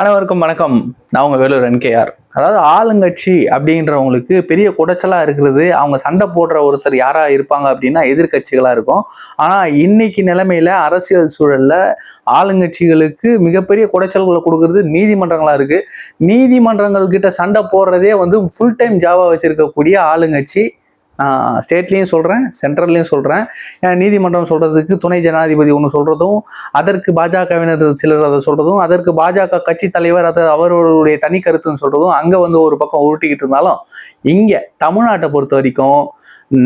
அனைவருக்கும் வணக்கம். நான் உங்கள் வேலூர் என்கேஆர். அதாவது ஆளுங்கட்சி அப்படின்றவங்களுக்கு பெரிய குடைச்சலாக இருக்கிறது அவங்க சண்டை போடுற ஒருத்தர் யாராக இருப்பாங்க அப்படின்னா எதிர்கட்சிகளாக இருக்கும். ஆனால் இன்னைக்கு நிலைமையில் அரசியல் சூழலில் ஆளுங்கட்சிகளுக்கு மிகப்பெரிய குடைச்சல்களை கொடுக்கறது நீதிமன்றங்களாக இருக்குது நீதிமன்றங்கள் கிட்ட சண்டை போடுறதே வந்து ஃபுல் டைம் ஜாவாக வச்சுருக்கக்கூடிய ஆளுங்கட்சி. நான் ஸ்டேட்லேயும் சொல்கிறேன் சென்ட்ரல்லையும் சொல்கிறேன் நீதிமன்றம் சொல்கிறதுக்கு துணை ஜனாதிபதி ஒன்று சொல்கிறதும் அதற்கு பாஜகவினர் சிலர் அதை சொல்கிறதும் அதற்கு பாஜக கட்சி தலைவர் அதை அவர்களுடைய தனி கருத்துன்னு சொல்கிறதும் அங்கே வந்து ஒரு பக்கம் உருட்டிக்கிட்டு இருந்தாலும் இங்கே தமிழ்நாட்டை பொறுத்த வரைக்கும்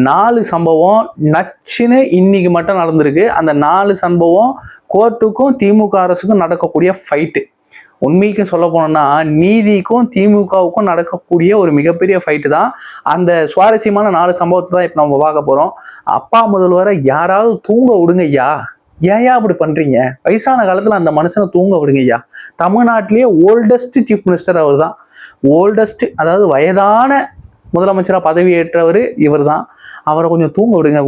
நாலு சம்பவம் நச்சுன்னு இன்னைக்கு மட்டும் நடந்திருக்கு. அந்த நாலு சம்பவம் கோர்ட்டுக்கும் திமுக அரசுக்கும் நடக்கக்கூடிய ஃபைட்டு உண்மைக்கும் சொல்ல போனோம்னா நீதிக்கும் திமுகவுக்கும் நடக்கக்கூடிய ஒரு மிகப்பெரிய ஃபைட்டு தான். அந்த சுவாரஸ்யமான நாலு சம்பவத்தை தான் இப்போ நம்ம பார்க்க போகிறோம் அப்பா முதல்வரை யாராவது தூங்க விடுங்க ஐயா. ஏயா அப்படி பண்றீங்க? வயசான காலத்துல அந்த மனுஷனை தூங்க விடுங்க ஐயா. தமிழ்நாட்டிலேயே ஓல்டஸ்ட் சீஃப் மினிஸ்டர் அவர் தான் ஓல்டஸ்ட் அதாவது வயதான முதலமைச்சராக பதவி ஏற்றவர் இவர் தான் அவரை கொஞ்சம் தூங்க விடுங்க.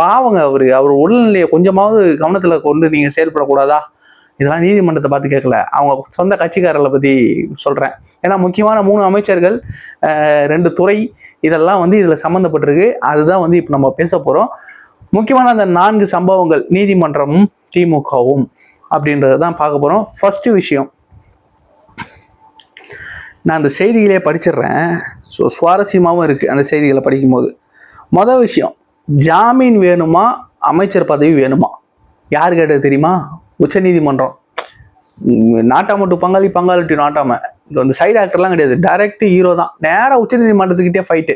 பாவங்க அவர். அவர் உடல்நிலையை கொஞ்சமாவது கவனத்தில் கொண்டு நீங்கள் செயல்படக்கூடாதா? இதெல்லாம் நீதிமன்றத்தை பார்த்து கேட்கல. அவங்க சொந்த கட்சிக்காரர்களை பற்றி சொல்கிறேன் ஏன்னா முக்கியமான மூணு அமைச்சர்கள் ரெண்டு துறை இதெல்லாம் வந்து இதில் சம்மந்தப்பட்டிருக்கு அதுதான் வந்து இப்போ நம்ம பேச போகிறோம் முக்கியமான அந்த நான்கு சம்பவங்கள் நீதிமன்றமும் திமுகவும் அப்படின்றது தான் பார்க்க போகிறோம் ஃபர்ஸ்ட் விஷயம். நான் அந்த செய்திகளே படிச்சிடுறேன். ஸோ சுவாரஸ்யமாகவும் இருக்குது அந்த செய்திகளை படிக்கும்போது. மொதல் விஷயம் ஜாமீன் வேணுமா? அமைச்சர் பதவி வேணுமா? யார் கேட்டது தெரியுமா? உச்சநீதிமன்றம். உம், நாட்டாம டு பங்காளி பங்காளி டு நாட்டாம. இங்கே வந்து சைடு ஆக்டர்லாம் கிடையாது. டைரக்ட் ஹீரோ தான். நேராக உச்சநீதிமன்றத்துக்கிட்டே ஃபைட்டு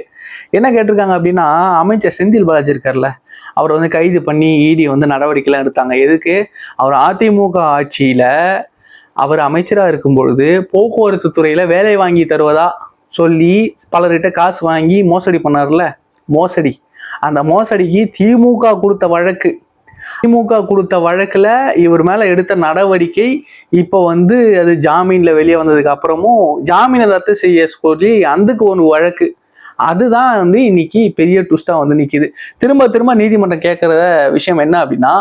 என்ன கேட்டிருக்காங்க அப்படின்னா அமைச்சர் செந்தில் பாலாஜி இருக்கார்ல அவரை வந்து கைது பண்ணி இடி வந்து நடவடிக்கைலாம் எடுத்தாங்க. எதுக்கு? அவர் அதிமுக ஆட்சியில் அவர் அமைச்சராக இருக்கும் பொழுது போக்குவரத்து துறையில் வேலை வாங்கி தருவதா சொல்லி பலர்கிட்ட காசு வாங்கி மோசடி பண்ணார்ல. மோசடி. அந்த மோசடிக்கு திமுக கொடுத்த வழக்கு. திமுக கொடுத்த வழக்கில் இவர் மேல எடுத்த நடவடிக்கை இப்போ வந்து அது ஜாமீன்ல வெளியே வந்ததுக்கு அப்புறமும் ஜாமீனை ரத்து செய்ய சொல்லி அதுக்கு ஒரு வழக்கு. அதுதான் வந்து இன்னைக்கு பெரிய ட்விஸ்டா வந்து நிற்கிது திரும்ப திரும்ப நீதிமன்றம் கேட்குற விஷயம் என்ன அப்படின்னா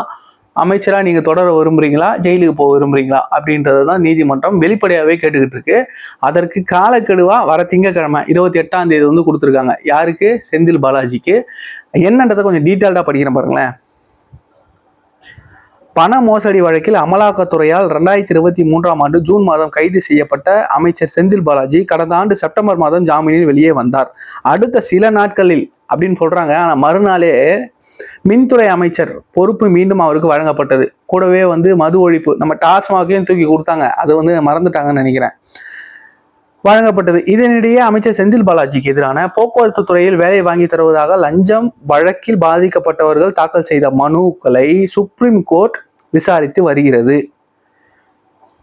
அமைச்சரா நீங்கள் தொடர விரும்புறீங்களா? ஜெயிலுக்கு போக விரும்புறீங்களா? அப்படின்றத தான் நீதிமன்றம் வெளிப்படையாகவே கேட்டுக்கிட்டு இருக்கு. அதற்கு காலக்கெடுவா வர திங்கக்கிழமை இருபத்தி எட்டாம் தேதி வந்து கொடுத்துருக்காங்க. யாருக்கு? செந்தில் பாலாஜிக்கு. என்னன்றதை கொஞ்சம் டீட்டெயில்டாக படிக்கிறேன் பாருங்களேன். பண மோசடி வழக்கில் அமலாக்கத்துறையால் ரெண்டாயிரத்தி இருபத்தி மூன்றாம் ஆண்டு ஜூன் மாதம் கைது செய்யப்பட்ட அமைச்சர் செந்தில் பாலாஜி கடந்த ஆண்டு செப்டம்பர் மாதம் ஜாமீனில் வெளியே வந்தார். அடுத்த சில நாட்களில் அப்படின்னு சொல்றாங்க. ஆனால் மறுநாளே மின்துறை அமைச்சர் பொறுப்பு மீண்டும் அவருக்கு வழங்கப்பட்டது. கூடவே வந்து மது ஒழிப்பு நம்ம டாஸ்மாகையும் தூக்கி கொடுத்தாங்க. அது வந்து மறந்துட்டாங்கன்னு நினைக்கிறேன். வழங்கப்பட்டது. இதனிடையே அமைச்சர் செந்தில் பாலாஜிக்கு எதிரான போக்குவரத்து துறையில் வேலை வாங்கி தருவதாக லஞ்சம் வழக்கில் பாதிக்கப்பட்டவர்கள் தாக்கல் செய்த மனுக்களை சுப்ரீம் கோர்ட் விசாரித்து வருகிறது.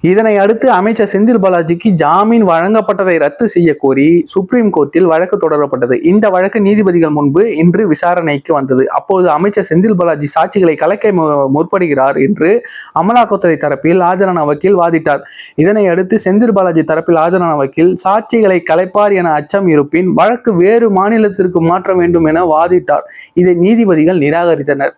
இதனை அடுத்து அமைச்சர் செந்தில் பாலாஜிக்கு ஜாமீன் வழங்கப்பட்டதை ரத்து செய்ய கோரி சுப்ரீம் கோர்ட்டில் வழக்கு தொடரப்பட்டது. இந்த வழக்கு நீதிபதிகள் முன்பு இன்று விசாரணைக்கு வந்தது. அப்போது அமைச்சர் செந்தில் பாலாஜி சாட்சிகளை கலக்க மு- முற்படுகிறார் என்று அமலாக்கத்துறை தரப்பில் ஆஜரான வக்கீல் வாதிட்டார். இதனை அடுத்து செந்தில் பாலாஜி தரப்பில் ஆஜரான வக்கீல் சாட்சிகளை கலைப்பார் என அச்சம் இருப்பின் வழக்கு வேறு மாநிலத்திற்கு மாற்ற வேண்டும் என வாதிட்டார். இதை நீதிபதிகள் நிராகரித்தனர்.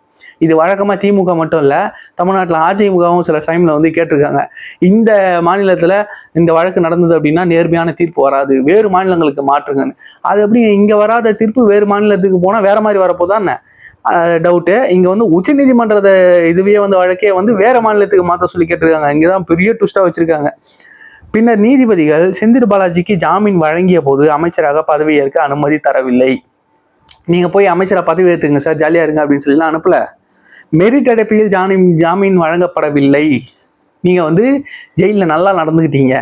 இது வழக்கமாக திமுக மட்டும் இல்லை தமிழ்நாட்டில் அதிமுகவும் சில டைமில் வந்து கேட்டிருக்காங்க. இந்த மாநிலத்தில் இந்த வழக்கு நடந்தது அப்படின்னா நேர்மையான தீர்ப்பு வராது. வேறு மாநிலங்களுக்கு மாற்றுங்கன்னு. அது எப்படி இங்கே வராத தீர்ப்பு வேறு மாநிலத்துக்கு போனால் வேறு மாதிரி வரப்போதானே டவுட்டு இங்கே வந்து உச்சநீதிமன்றத்தை இதுவே வந்து வழக்கே வந்து வேறு மாநிலத்துக்கு மாற்ற சொல்லி கேட்டிருக்காங்க. இங்கே தான் பெரிய ட்விஸ்டா வச்சுருக்காங்க. பின்னர் நீதிபதிகள் செந்தில் பாலாஜிக்கு ஜாமீன் வழங்கிய போது அமைச்சராக பதவியேற்க அனுமதி தரவில்லை. நீங்கள் போய் அமைச்சரை பதவி ஏற்றுங்க சார் ஜாலியாக இருங்க அப்படின்னு சொல்லி அனுப்பல. மெரிட் அடைப்பில் ஜாமீன் ஜாமீன் வழங்கப்படவில்லை. நீங்கள் வந்து ஜெயிலில் நல்லா நடந்துக்கிட்டீங்க.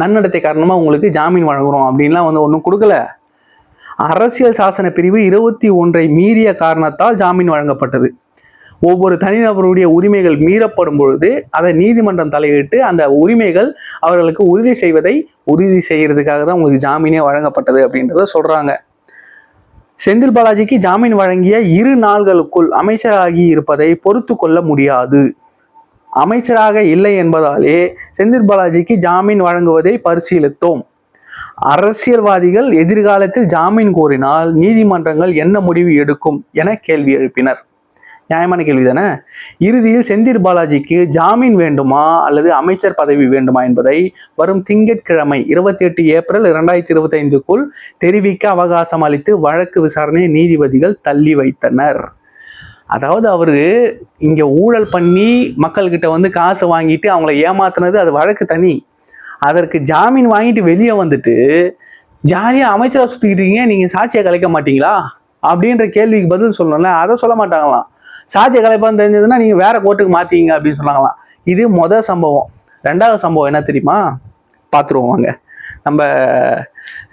நன்னடத்தை காரணமாக உங்களுக்கு ஜாமீன் வழங்குறோம் அப்படின்லாம் வந்து ஒன்றும் கொடுக்கல. அரசியல் சாசன பிரிவு இருபத்தி ஒன்றை மீறிய காரணத்தால் ஜாமீன் வழங்கப்பட்டது. ஒவ்வொரு தனிநபருடைய உரிமைகள் மீறப்படும் பொழுது அதை நீதிமன்றம் தலையிட்டு அந்த உரிமைகள் அவர்களுக்கு உறுதி செய்வதை உறுதி செய்கிறதுக்காக தான் உங்களுக்கு ஜாமீனே வழங்கப்பட்டது அப்படின்றத சொல்கிறாங்க செந்தில் பாலாஜிக்கு ஜாமீன் வழங்கிய இரு நாள்களுக்குள் அமைச்சராகி இருப்பதை பொறுத்து கொள்ள முடியாது. அமைச்சராக இல்லை என்பதாலே செந்தில் பாலாஜிக்கு ஜாமீன் வழங்குவதை பரிசீலித்தோம். அரசியல்வாதிகள் எதிர்காலத்தில் ஜாமீன் கோரினால் நீதிமன்றங்கள் என்ன முடிவு எடுக்கும் என கேள்வி எழுப்பினர். நியாயமான கேள்வி தானே இறுதியில் செந்தில் பாலாஜிக்கு ஜாமீன் வேண்டுமா அல்லது அமைச்சர் பதவி வேண்டுமா என்பதை வரும் திங்கட்கிழமை இருபத்தி எட்டு ஏப்ரல் இரண்டாயிரத்தி இருபத்தி ஐந்துக்குள் தெரிவிக்க அவகாசம் அளித்து வழக்கு விசாரணையை நீதிபதிகள் தள்ளி வைத்தனர். அதாவது அவர் இங்கே ஊழல் பண்ணி மக்கள்கிட்ட வந்து காசு வாங்கிட்டு அவங்கள ஏமாத்தினது அது வழக்கு தனி. அதற்கு ஜாமீன் வாங்கிட்டு வெளியே வந்துட்டு ஜாலியாக அமைச்சரை சுற்றிக்கிட்டீங்க இருக்கீங்க சாட்சியை கலைக்க மாட்டீங்களா? அப்படின்ற கேள்விக்கு பதில் சொல்லணும்ல அதை சொல்ல மாட்டாங்களாம். சாட்சியை கலைப்பான்னு தெரிஞ்சதுன்னா நீங்க வேற கோர்ட்டுக்கு மாத்தீங்க அப்படின்னு சொன்னாங்களாம். இது மொதல் சம்பவம். ரெண்டாவது சம்பவம் என்ன தெரியுமா? பார்த்துருவோம் வாங்க. நம்ம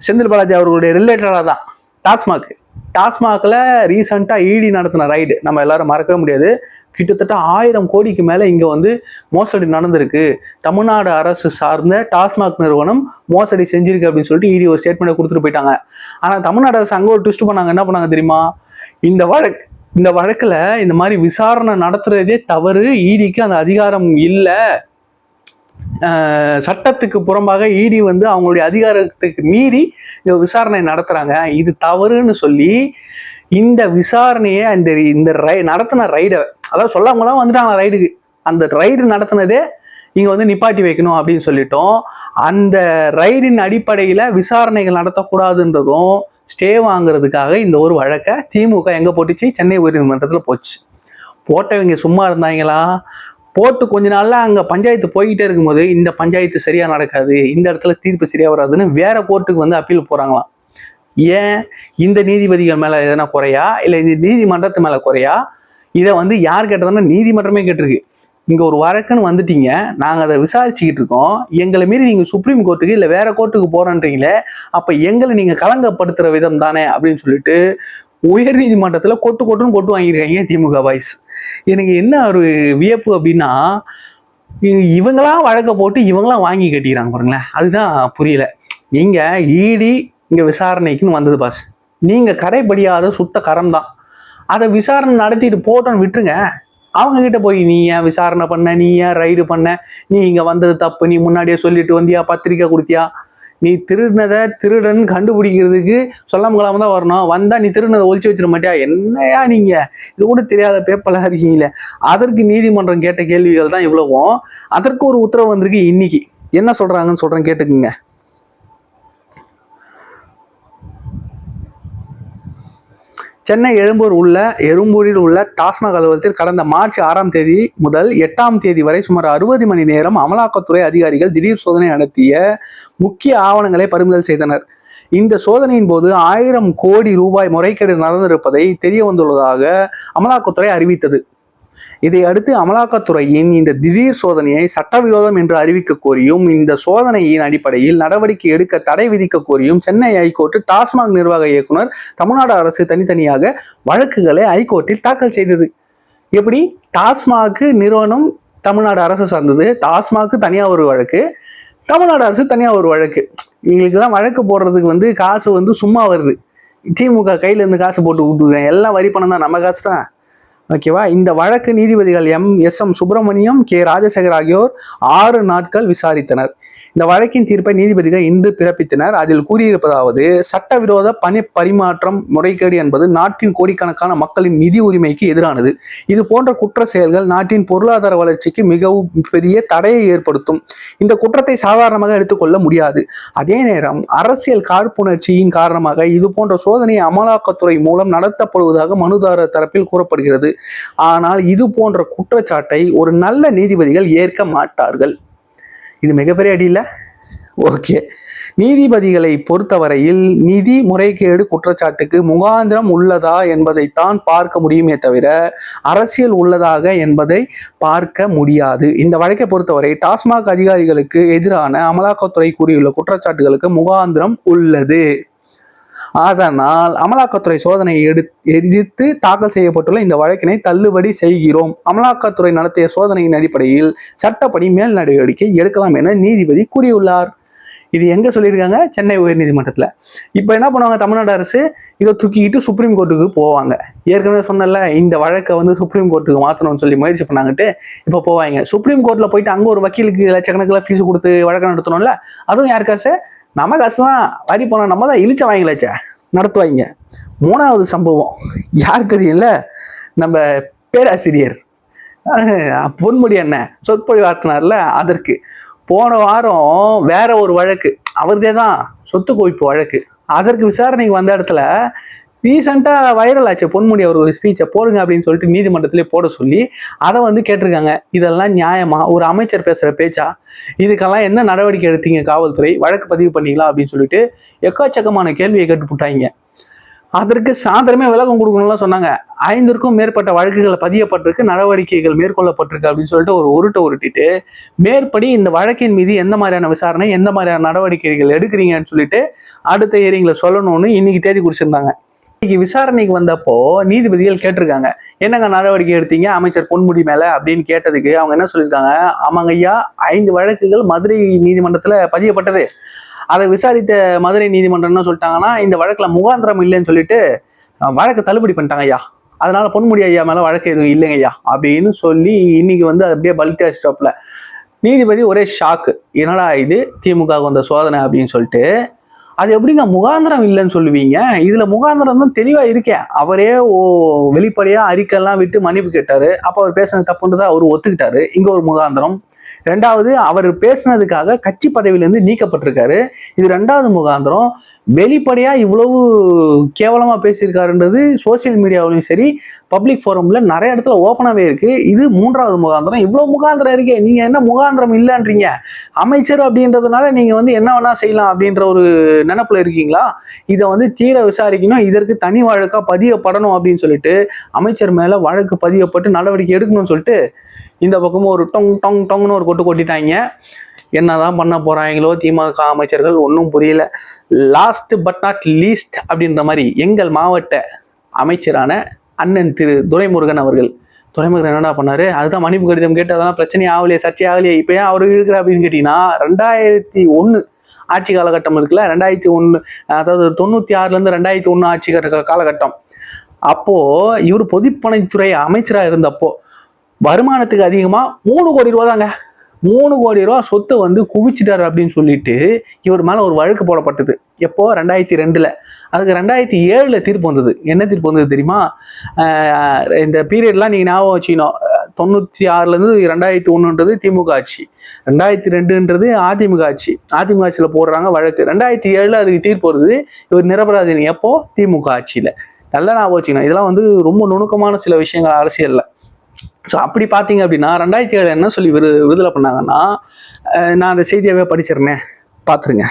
செந்தில் பாலாஜி அவர்களுடைய ரிலேட்டடாக தான். டாஸ்மாக். டாஸ்மாகில் ரீசண்டாக ஈடி நடத்தின ரைடு நம்ம எல்லாரும் மறக்கவே முடியாது. கிட்டத்தட்ட ஆயிரம் கோடிக்கு மேலே இங்கே வந்து மோசடி நடந்திருக்கு. தமிழ்நாடு அரசு சார்ந்த டாஸ்மாக் நிறுவனம் மோசடி செஞ்சிருக்கு அப்படின்னு சொல்லிட்டு இடி ஒரு ஸ்டேட்மெண்ட்டை கொடுத்துட்டு போயிட்டாங்க. ஆனால் தமிழ்நாடு அரசு அங்கே ஒரு ட்விஸ்ட் பண்ணாங்க. என்ன பண்ணாங்க தெரியுமா? இந்த வழக்கு இந்த வழக்கில் இந்த மாதிரி விசாரணை நடத்துறதே தவறு. ஈடிக்கு அந்த அதிகாரம் இல்லை. சட்டத்துக்கு புறம்பாக இடி வந்து அவங்களுடைய அதிகாரத்துக்கு மீறி இந்த விசாரணை நடத்துகிறாங்க இது தவறுன்னு சொல்லி இந்த விசாரணையை இந்த இந்த ரை நடத்தின ரைடை அதாவது சொல்லாமலாம் வந்துட்டாங்க ரைடுக்கு. அந்த ரைடு நடத்தினதே இங்கே வந்து நிப்பாட்டி வைக்கணும் அப்படின்னு சொல்லிட்டோம். அந்த ரைடின் அடிப்படையில் விசாரணைகள் நடத்தக்கூடாதுன்றதும் ஸ்டே வாங்குறதுக்காக இந்த ஒரு வழக்கை திமுக எங்கே போட்டுச்சு? சென்னை உயர்நீதிமன்றத்தில் போச்சு. போட்டவங்க சும்மா இருந்தாங்களா? போட்டு கொஞ்ச நாளில் அங்கே பஞ்சாயத்து போய்கிட்டே இருக்கும்போது இந்த பஞ்சாயத்து சரியாக நடக்காது இந்த இடத்துல தீர்ப்பு சரியாக வராதுன்னு வேற கோர்ட்டுக்கு வந்து அப்பீல் போகிறாங்களாம் ஏன்? இந்த நீதிபதிகள் மேலே எதனா குறையா? இல்லை இந்த நீதிமன்றத்து மேலே குறையா? இதை வந்து யார் கேட்டதுன்னா நீதிமன்றமே கேட்டிருக்கு. இங்க ஒரு வழக்குன்னு வந்துட்டீங்க. நாங்க அதை விசாரிச்சுக்கிட்டு இருக்கோம். எங்களை மீறி நீங்க சுப்ரீம் கோர்ட்டுக்கு இல்லை வேற கோர்ட்டுக்கு போறன்றீங்களே அப்ப எங்களை நீங்க கலங்கப்படுத்துற விதம் தானே அப்படின்னு சொல்லிட்டு உயர் நீதிமன்றத்தில் கொட்டு கொட்டுன்னு கொட்டு வாங்கியிருக்காங்க திமுக வாய்ஸ் எனக்கு என்ன ஒரு வியப்பு அப்படின்னா இவங்களாம் வழக்க போட்டு இவங்களாம் வாங்கி கட்டிக்கிறாங்க பாருங்களேன். அதுதான் புரியல. நீங்கள் ஈடி இங்கே விசாரணைக்குன்னு வந்தது பாஸ் நீங்கள் கரைப்படியாத சுத்த கரம் தான். அதை விசாரணை நடத்திட்டு போட்டோன்னு விட்டுருங்க. அவங்க கிட்ட போய் நீ ஏன் விசாரணை பண்ண? நீ ஏன் ரைடு பண்ண? நீ இங்க வந்தது தப்பு. நீ முன்னாடியே சொல்லிட்டு வந்தியா? பத்திரிக்கை கொடுத்தியா? நீ திருடினதை திருடன் கண்டுபிடிக்கிறதுக்கு சொல்லாமங்களாம தான் வரணும். வந்தா நீ திருடினதை ஒழிச்சு வச்சிட மாட்டியா? என்னையா நீங்க? இது கூட தெரியாத பேப்பலா இருக்கீங்களே. அதற்கு நீதிமன்றம் கேட்ட கேள்விகள் தான் இவ்வளவும். அதற்கு ஒரு உத்தரவு வந்திருக்கு இன்னைக்கு. என்ன சொல்றாங்கன்னு சொல்றேன் கேட்டுக்குங்க. சென்னை எழும்பூர் உள்ள எறும்பூரில் உள்ள டாஸ்மாக் அலுவலகத்தில் கடந்த மார்ச் ஆறாம் தேதி முதல் எட்டாம் தேதி வரை சுமார் அறுபது மணி நேரம் அமலாக்கத்துறை அதிகாரிகள் திடீர் சோதனை நடத்திய முக்கிய ஆவணங்களை பறிமுதல் செய்தனர். இந்த சோதனையின் போது ஆயிரம் கோடி ரூபாய் முறைகேடு நடந்திருப்பதை தெரிய வந்துள்ளதாக அமலாக்கத்துறை அறிவித்தது. இதை அடுத்து அமலாக்கத்துறையின் இந்த திடீர் சோதனையை சட்டவிரோதம் என்று அறிவிக்க கோரியும் இந்த சோதனையின் அடிப்படையில் நடவடிக்கை எடுக்க தடை விதிக்க கோரியும் சென்னை ஹைகோர்ட் டாஸ்மாக் நிர்வாக இயக்குனர் தமிழ்நாடு அரசு தனித்தனியாக வழக்குகளை ஹைகோர்ட்டில் தாக்கல் செய்தது. எப்படி? டாஸ்மாக் நிறுவனம் தமிழ்நாடு அரசு சார்ந்தது. டாஸ்மாக் தனியாக ஒரு வழக்கு. தமிழ்நாடு அரசு தனியாக ஒரு வழக்கு. இவங்களுக்கெல்லாம் வழக்கு போடுறதுக்கு வந்து காசு வந்து சும்மா வருது. திமுக கையில இருந்து காசு போட்டு விட்டுருக்கேன் எல்லாம் வரி பணம் தான். நம்ம காசு தான். ஓகேவா இந்த வழக்கு நீதிபதிகள் M S M Subramaniam K Rajasekar ஆகியோர் ஆறு நாட்கள் விசாரித்தனர். இந்த வழக்கின் தீர்ப்பை நீதிபதிகள் இன்று பிறப்பித்தனர். அதில் கூறியிருப்பதாவது சட்டவிரோத பணி பரிமாற்றம் முறைகேடு என்பது நாட்டின் கோடிக்கணக்கான மக்களின் நிதி உரிமைக்கு எதிரானது. இது போன்ற குற்ற செயல்கள் நாட்டின் பொருளாதார வளர்ச்சிக்கு மிகவும் பெரிய தடையை ஏற்படுத்தும். இந்த குற்றத்தை சாதாரணமாக எடுத்துக்கொள்ள முடியாது. அதே நேரம் அரசியல் காழ்ப்புணர்ச்சியின் காரணமாக இது போன்ற சோதனையை அமலாக்கத்துறை மூலம் நடத்தப்படுவதாக மனுதாரர் தரப்பில் கூறப்படுகிறது. ஆனால் இது போன்ற குற்றச்சாட்டை ஒரு நல்ல நீதிபதிகள் ஏற்க மாட்டார்கள். இது மிகப்பெரிய அடி இல்லை ஓகே. நீதிபதிகளை பொறுத்தவரையில் நிதி முறைகேடு குற்றச்சாட்டுக்கு முகாந்திரம் உள்ளதா என்பதைத்தான் பார்க்க முடியுமே தவிர அரசியல் உள்ளதாக என்பதை பார்க்க முடியாது. இந்த வழக்கை பொறுத்தவரை டாஸ்மாக் அதிகாரிகளுக்கு எதிரான அமலாக்கத்துறை கூறியுள்ள குற்றச்சாட்டுகளுக்கு முகாந்திரம் உள்ளது. அதனால் அமலாக்கத்துறை சோதனையை எடு எதிர்த்து தாக்கல் செய்யப்பட்டுள்ள இந்த வழக்கினை தள்ளுபடி செய்கிறோம். அமலாக்கத்துறை நடத்திய சோதனையின் அடிப்படையில் சட்டப்படி மேல் நடவடிக்கை எடுக்கலாம் என நீதிபதி கூறியுள்ளார். இது எங்க சொல்லியிருக்காங்க? சென்னை உயர்நீதிமன்றத்தில். இப்போ என்ன பண்ணுவாங்க? தமிழ்நாடு அரசு இதை தூக்கிக்கிட்டு சுப்ரீம் கோர்ட்டுக்கு போவாங்க. ஏற்கனவே சொன்னல இந்த வழக்கை வந்து சுப்ரீம் கோர்ட்டுக்கு மாற்றணும்னு சொல்லி முயற்சி பண்ணாங்கட்டு இப்போ போவாங்க. சுப்ரீம் கோர்ட்டில் போயிட்டு அங்கே ஒரு வக்கீலுக்கு லட்சக்கணக்கில் ஃபீஸ் கொடுத்து வழக்கு நடத்தணும்ல அதுவும் யாருக்காச்சும் நம்ம காசு தான் வரி போனால் நம்ம தான் இழிச்ச வாங்கிலாச்சே நடத்துவாங்க மூணாவது சம்பவம். யார் தெரியல நம்ம பேராசிரியர். பொன்முடி அண்ணன். சொற்பொழி ஆற்றினார்ல அதற்கு. போன வாரம் வேற ஒரு வழக்கு. அவர்தே தான் சொத்து குவிப்பு வழக்கு. அதற்கு விசாரணைக்கு வந்த இடத்துல ரீசெண்டாக வைரல் ஆச்சு. பொன்முடி அவர் ஒரு ஸ்பீச்சை போடுங்க அப்படின்னு சொல்லிட்டு நீதிமன்றத்திலே போட சொல்லி அதை வந்து கேட்டிருக்காங்க. இதெல்லாம் நியாயமா? ஒரு அமைச்சர் பேசுகிற பேச்சா? இதுக்கெல்லாம் என்ன நடவடிக்கை எடுத்தீங்க காவல்துறை? வழக்கு பதிவு பண்ணீங்களா? அப்படின்னு சொல்லிட்டு எக்கச்சக்கமான கேள்வியை கேட்டுப்புட்டாங்க அதற்கு சாதனமே விளக்கம் கொடுக்கணும்லாம் சொன்னாங்க. ஐந்திற்கும் மேற்பட்ட வழக்குகள் பதியப்பட்டிருக்கு நடவடிக்கைகள் மேற்கொள்ளப்பட்டிருக்கு அப்படின்னு சொல்லிட்டு ஒரு உருட்டை உருட்டிட்டு மேற்படி இந்த வழக்கின் மீது எந்த மாதிரியான விசாரணை எந்த மாதிரியான நடவடிக்கைகள் எடுக்கிறீங்கன்னு சொல்லிட்டு அடுத்த ஹியரிங்ல சொல்லணும்னு இன்னைக்கு தேதி குறிச்சிருந்தாங்க. இன்னைக்கு விசாரணைக்கு வந்தப்போ நீதிபதிகள் கேட்டிருக்காங்க. என்னங்க நடவடிக்கை எடுத்தீங்க? அமைச்சர் பொன்முடி மேல அப்படின்னு கேட்டதுக்கு அவங்க என்ன சொல்லியிருக்காங்க? ஆமாங்க ஐயா ஐந்து வழக்குகள் மதுரை நீதிமன்றத்துல பதியப்பட்டது. அதை விசாரித்த மதுரை நீதிமன்றம் என்ன சொல்லிட்டாங்கன்னா இந்த வழக்குல முகாந்திரம் இல்லைன்னு சொல்லிட்டு வழக்கு தள்ளுபடி பண்ணிட்டாங்க ஐயா. அதனால பொன்முடி ஐயா மேல வழக்கு எதுவும் இல்லைங்க ஐயா அப்படின்னு சொல்லி இன்னைக்கு வந்து அது அப்படியே பல்டி ஸ்டாப்ல. நீதிபதி ஒரே ஷாக்கு என்னடா இது? திமுக வந்த சோதனை அப்படின்னு சொல்லிட்டு அது எப்படிங்க? முகாந்திரம் இல்லைன்னு சொல்லுவீங்க. இதுல முகாந்திரம் தான் தெளிவா இருக்கேன் அவரே ஓ வெளிப்படையா எல்லாம் விட்டு மன்னிப்பு கேட்டாரு. அப்ப அவர் பேசுனது தப்புன்றதை அவர் ஒத்துக்கிட்டாரு. இங்க ஒரு முகாந்திரம். ரெண்டாவது அவர் பேசினதுக்காக கட்சி பதவியிலேருந்து நீக்கப்பட்டிருக்காரு. இது ரெண்டாவது முகாந்திரம். வெளிப்படையாக இவ்வளவு கேவலமாக பேசியிருக்காருன்றது சோசியல் மீடியாவிலையும் சரி பப்ளிக் ஃபோரமில் நிறைய இடத்துல ஓப்பனாகவே இருக்குது இது மூன்றாவது முகாந்திரம். இவ்வளோ முகாந்திரம் இருக்கே நீங்கள் என்ன முகாந்திரம் இல்லைன்றீங்க? அமைச்சர் அப்படின்றதுனால நீங்கள் வந்து என்ன வேணால் செய்யலாம் அப்படின்ற ஒரு நினப்பில் இருக்கீங்களா? இதை வந்து தீர விசாரிக்கணும். இதற்கு தனி வழக்காக பதியப்படணும் அப்படின்னு சொல்லிட்டு அமைச்சர் மேலே வழக்கு பதியப்பட்டு நடவடிக்கை எடுக்கணும்னு சொல்லிட்டு இந்த பக்கமும் ஒரு டொங் டொங் டொங்னு ஒரு கொட்டு கொட்டிட்டாங்க. என்னதான் பண்ண போறாங்களோ திமுக அமைச்சர்கள் ஒன்றும் புரியல. லாஸ்ட் பட் நாட் லீஸ்ட் அப்படின்ற மாதிரி எங்கள் மாவட்ட அமைச்சரான அண்ணன் திரு துரைமுருகன் அவர்கள். துரைமுருகன் என்னடா பண்ணாரு? அதுதான் மன்னிப்பு கடிதம் கேட்டு அதெல்லாம் பிரச்சனை ஆகலையே சர்ச்சை ஆகலையே. இப்போ ஏன் அவர் இருக்கிற அப்படின்னு கேட்டிங்கன்னா ரெண்டாயிரத்தி ஒன்று ஆட்சி காலகட்டம் இருக்குல்ல ரெண்டாயிரத்தி ஒன்று அதாவது தொண்ணூற்றி ஆறுலேருந்து ரெண்டாயிரத்தி ஒன்று ஆட்சி கட்ட- காலகட்டம். அப்போது இவர் பொதுப்பணித்துறை அமைச்சராக இருந்தப்போ வருமானத்துக்கு அதிகமாக மூணு கோடி ரூபா தாங்க. மூணு கோடி ரூபா சொத்தை வந்து குவிச்சிட்டாரு அப்படின்னு சொல்லிட்டு இவர் மேலே ஒரு வழக்கு போடப்பட்டது. எப்போ? ரெண்டாயிரத்தி ரெண்டில். அதுக்கு ரெண்டாயிரத்தி ஏழில் தீர்ப்பு வந்தது. என்ன தீர்ப்பு வந்தது தெரியுமா? இந்த பீரியட்லாம் நீங்கள் ஞாபகம் வச்சுக்கணும். தொண்ணூற்றி ஆறுலேருந்து ரெண்டாயிரத்தி ஒன்றுன்றது திமுக ஆட்சி. ரெண்டாயிரத்தி ரெண்டுன்றது அதிமுக ஆட்சி. அதிமுக ஆட்சியில் போடுறாங்க வழக்கு. ரெண்டாயிரத்தி ஏழில் அதுக்கு தீர்ப்பு வருது. இவர் நிரபராதினி. எப்போ? திமுக ஆட்சியில். நல்லா ஞாபகம் வச்சுக்கணும். இதெல்லாம் வந்து ரொம்ப நுணுக்கமான சில விஷயங்கள் அரசியலில். ஸோ அப்படி பார்த்தீங்க அப்படின்னா ரெண்டாயிரத்தி ஏழு என்ன சொல்லி விரு விடுதலை பண்ணாங்கன்னா நான் அந்த செய்தியாகவே படிச்சிருந்தேன். பார்த்துருங்க.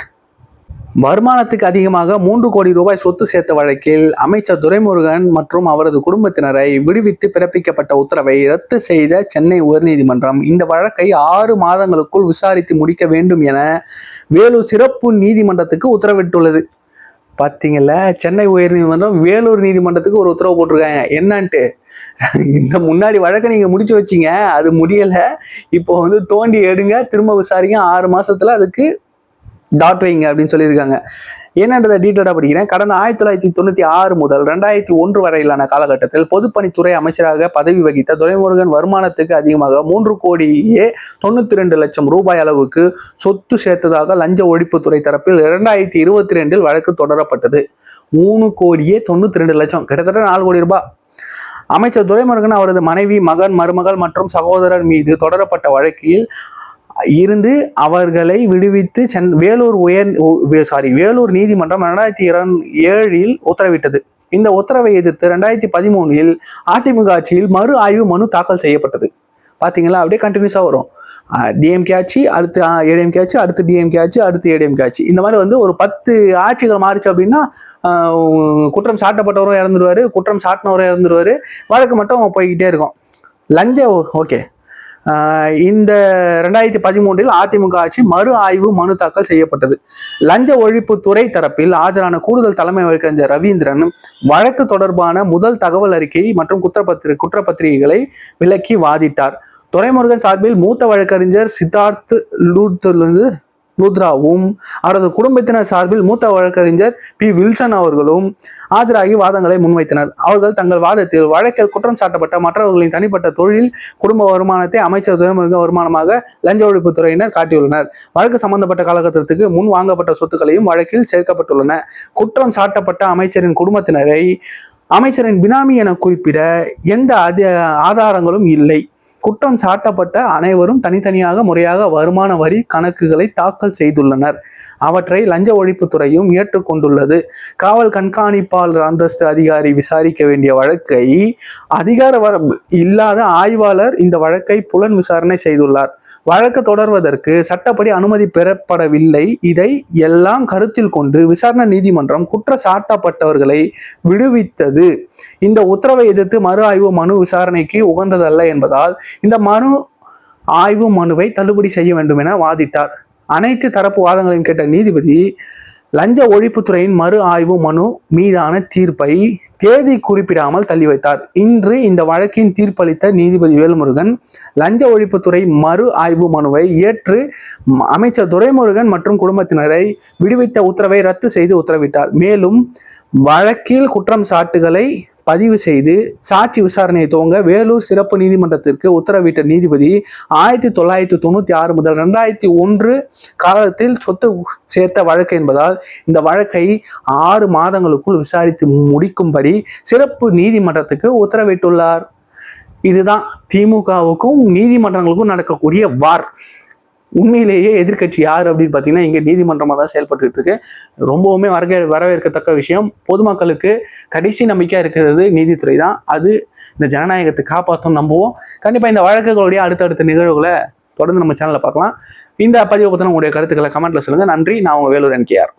வருமானத்துக்கு அதிகமாக மூன்று கோடி ரூபாய் சொத்து சேர்த்த வழக்கில் அமைச்சர் துரைமுருகன் மற்றும் அவரது குடும்பத்தினரை விடுவித்து பிறப்பிக்கப்பட்ட உத்தரவை ரத்து செய்த சென்னை உயர்நீதிமன்றம் இந்த வழக்கை ஆறு மாதங்களுக்குள் விசாரித்து முடிக்க வேண்டும் என வேலூர் சிறப்பு நீதிமன்றத்துக்கு உத்தரவிட்டுள்ளது. பார்த்தீங்கல்ல சென்னை உயர்நீதிமன்றம் வேலூர் நீதிமன்றத்துக்கு ஒரு உத்தரவு போட்டிருக்காங்க. என்னன்ட்டு? இந்த முன்னாடி வழக்கை நீங்கள் முடிச்சு வச்சீங்க அது முடியலை. இப்போ வந்து தோண்டி எடுங்க திரும்ப விசாரிங்க ஆறு மாதத்தில் அதுக்கு டாட் வைங்க அப்படின்னு சொல்லியிருக்காங்க. என்னன்றதை டீட்டெயிலாக படிக்கிறேன். கடந்த ஆயிரத்தி தொள்ளாயிரத்தி தொண்ணூற்றி ஆறு முதல் ரெண்டாயிரத்தி ஒன்று வரையிலான காலகட்டத்தில் பொதுப்பணித்துறை அமைச்சராக பதவி வகித்த துரைமுருகன் வருமானத்துக்கு அதிகமாக மூன்று கோடியே தொண்ணூற்றி ரெண்டு லட்சம் ரூபாய் அளவுக்கு சொத்து சேர்த்ததாக லஞ்ச ஒழிப்புத்துறை தரப்பில் இரண்டாயிரத்தி இருபத்தி ரெண்டில் வழக்கு தொடரப்பட்டது. மூணு கோடியே தொண்ணூற்றி ரெண்டு லட்சம். கிட்டத்தட்ட நாலு கோடி ரூபாய். அமைச்சர் துரைமுருகன் அவரது மனைவி மகன் மருமகள் மற்றும் சகோதரர் மீது தொடரப்பட்ட வழக்கில் இருந்து அவர்களை விடுவித்து சென் வேலூர் உயர் சாரி வேலூர் நீதிமன்றம் ரெண்டாயிரத்தி இரண் ஏழில் உத்தரவிட்டது. இந்த உத்தரவை எதிர்த்து ரெண்டாயிரத்தி பதிமூணில் அதிமுக ஆட்சியில் மறு ஆய்வு மனு தாக்கல் செய்யப்பட்டது. பாத்தீங்களா? அப்படியே கண்டினியூஸாக வரும். டிஎம்கே ஆட்சி அடுத்து ஏடிஎம்கே ஆட்சி அடுத்து டிஎம்கே ஆட்சி அடுத்து ஏடிஎம்கே ஆட்சி. இந்த மாதிரி வந்து ஒரு பத்து ஆட்சிகள் மாறிச்சு அப்படின்னா குற்றம் சாட்டப்பட்டவரும் இறந்துருவாரு குற்றம் சாட்டினவரும் இறந்துருவாரு. வழக்கு மட்டும் போய்கிட்டே இருக்கும். லஞ்ச ஓகே. இந்த ரெண்டாயிரத்தி பதிமூன்றில் அதிமுக ஆட்சி மறு ஆய்வு மனு தாக்கல் செய்யப்பட்டது. லஞ்ச ஒழிப்புத்துறை தரப்பில் ஆஜரான கூடுதல் தலைமை வழக்கறிஞர் ரவீந்திரன் வழக்கு தொடர்பான முதல் தகவல் அறிக்கை மற்றும் குற்றப்பத்திரி குற்றப்பத்திரிகைகளை விளக்கி வாதிட்டார். துறைமுருகன் சார்பில் மூத்த வழக்கறிஞர் சித்தார்த் லூத்லிருந்து லூத்ராவும் அவரது குடும்பத்தினர் சார்பில் மூத்த வழக்கறிஞர் பி. வில்சன் அவர்களும் ஆஜராகி வாதங்களை முன்வைத்தனர். அவர்கள் தங்கள் வாதத்தில் வழக்கில் குற்றம் சாட்டப்பட்ட மற்றவர்களின் தனிப்பட்ட தொழில் குடும்ப வருமானத்தை அமைச்சர் துறைமுக வருமானமாக லஞ்ச ஒழிப்புத்துறையினர் காட்டியுள்ளனர். வழக்கு சம்பந்தப்பட்ட காலகட்டத்திற்கு முன் வாங்கப்பட்ட சொத்துக்களையும் வழக்கில் சேர்க்கப்பட்டுள்ளன. குற்றம் சாட்டப்பட்ட அமைச்சரின் குடும்பத்தினரை அமைச்சரின் பினாமி என குறிப்பிட எந்த அதி ஆதாரங்களும் இல்லை. குற்றம் சாட்டப்பட்ட அனைவரும் தனித்தனியாக முறையாக வருமான வரி கணக்குகளை தாக்கல் செய்துள்ளனர். அவற்றை லஞ்ச ஒழிப்புத்துறையும் ஏற்றுக்கொண்டுள்ளது. காவல் கண்காணிப்பாளர் அந்தஸ்து அதிகாரி விசாரிக்க வேண்டிய வழக்கை அதிகார வரம்பு இல்லாத ஆய்வாளர் இந்த வழக்கை புலன் விசாரணை செய்துள்ளார். வழக்கு தொடர்வதற்கு சட்டப்படி அனுமதி பெறப்படவில்லை. இதை எல்லாம் கருத்தில் கொண்டு விசாரணை நீதிமன்றம் குற்ற சாட்டப்பட்டவர்களை விடுவித்தது. இந்த உத்தரவை எதிர்த்து மறு ஆய்வு மனு விசாரணைக்கு உகந்ததல்ல என்பதால் இந்த மனு ஆய்வு மனுவை தள்ளுபடி செய்ய வேண்டும் என வாதிட்டார். அனைத்து தரப்பு வாதங்களையும் கேட்ட நீதிபதி லஞ்ச ஒழிப்புத்துறையின் மறு ஆய்வு மனு மீதான தீர்ப்பை தேதி குறிப்பிடாமல் தள்ளி வைத்தார் இன்று இந்த வழக்கின் தீர்ப்பளித்த நீதிபதி வேல்முருகன் லஞ்ச ஒழிப்புத்துறை மறு ஆய்வு மனுவை ஏற்று அமைச்சர் துரைமுருகன் மற்றும் குடும்பத்தினரை விடுவித்த உத்தரவை ரத்து செய்து உத்தரவிட்டார். மேலும் வழக்கில் குற்றம் சாட்டுகளை பதிவு செய்து சாட்சி விசாரணையை துவங்க வேலூர் சிறப்பு நீதிமன்றத்திற்கு உத்தரவிட்ட நீதிபதி ஆயிரத்தி தொள்ளாயிரத்தி தொண்ணூத்தி ஆறு முதல் ரெண்டாயிரத்தி ஒன்று காலத்தில் சொத்து சேர்த்த வழக்கு என்பதால் இந்த வழக்கை ஆறு மாதங்களுக்குள் விசாரித்து முடிக்கும்படி சிறப்பு நீதிமன்றத்துக்கு உத்தரவிட்டுள்ளார். இதுதான் திமுகவுக்கும் நீதிமன்றங்களுக்கும் நடக்கக்கூடிய வார். உண்மையிலேயே எதிர்க்கட்சி யார் அப்படின்னு பார்த்தீங்கன்னா இங்கே நீதிமன்றமாக தான் செயல்பட்டு இருக்கு ரொம்பவுமே வரக வரவேற்கத்தக்க விஷயம். பொதுமக்களுக்கு கடைசி நம்பிக்கையாக இருக்கிறது நீதித்துறை தான் அது இந்த ஜனநாயகத்தை காப்பாற்றும் நம்புவோம். கண்டிப்பாக இந்த வழக்குகளுடைய அடுத்தடுத்த நிகழ்வுகளை தொடர்ந்து நம்ம சேனலில் பார்க்கலாம். இந்த பதிவை பற்றின உங்களுடைய கருத்துக்களை கமெண்ட்டில் சொல்லுங்கள் நன்றி. நான் உங்கள் வேலூர் என்கேஆர்